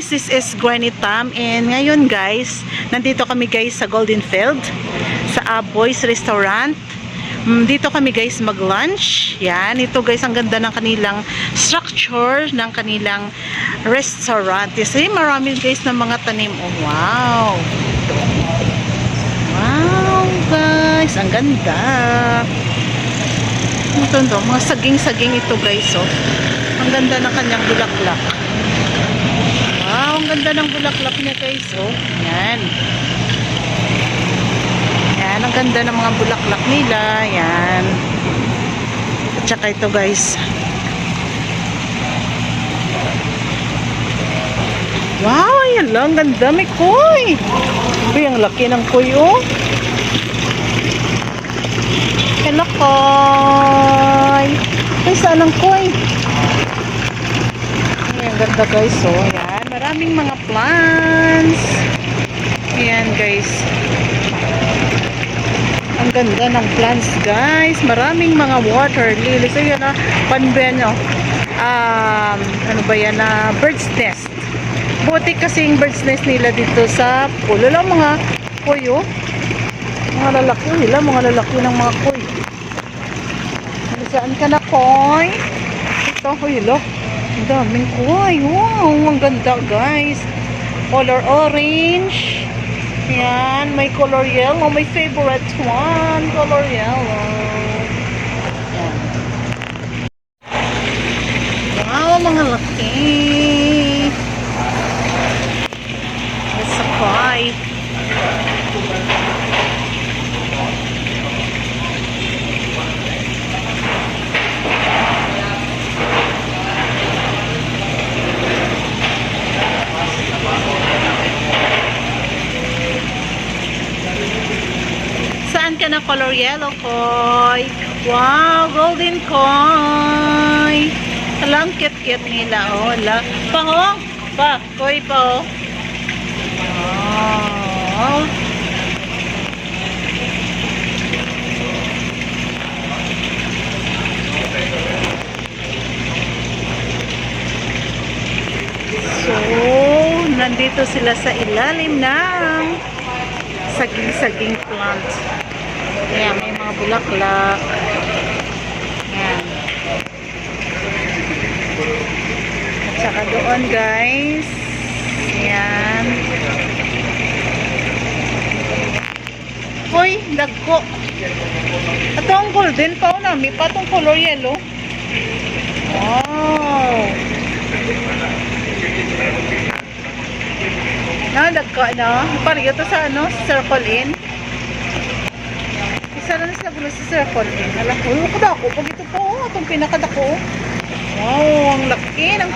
guys, this is Granny Tam and ngayon guys, nandito kami guys sa Golden Field sa Aboy's Restaurant. Mm, Dito kami guys mag-lunch. Yan, ito guys ang ganda ng kanilang structure ng kanilang restaurant. Kasi marami guys ng mga tanim. Oh, wow. Wow guys, ang ganda. Ito ito, mga saging-saging ito guys oh. Ang ganda ng kanyang bulaklak. Ganda ng bulaklak niya guys, oh. Yan. Yan, ang ganda ng mga bulaklak nila. Yan. At saka ito guys. Wow, ayan lang. Ang ganda. May koy. Uy, ang laki ng koy, oh. Hello, koy. Ay, saan ang koy? Ay, ang ganda guys, oh. Ayan, maraming mga plants. Ayan guys. Ang ganda ng plants guys. Maraming mga water lilies. So yan ah, panben oh. Um, ano ba yan na bird's nest. Buti kasing bird's nest nila dito sa pulo lang mga koy oh. Mga lalaki nila, mga lalaki ng mga koy. Saan ka na koy? Ito, huy, lo. Daming kuhay. Wow, ang ganda guys. Color orange. Yan, may color yellow. My favorite one, color yellow. Yan. Wow, mga laki. It's a pie. Saan ka na color yellow, Koy? Wow, golden Koy. Alang cute-cute nila, oh. Ala. Pa, oh. Pa, Koy pa, oh. Oh. So, nandito sila sa ilalim ng saging-saging plant. Ayan, may mga bulaklak. Ayan. At saka doon, guys. Ayan. Hoy, dagko. Ito ang golden pa na. May patong color yellow. Wow. Na, dagko, no? Parang ito sa ano, circle in. Isa na sila gulo sa circle in. Alam ko, yung kadako, pag ito po, itong pinakadako. Wow, ang laki ng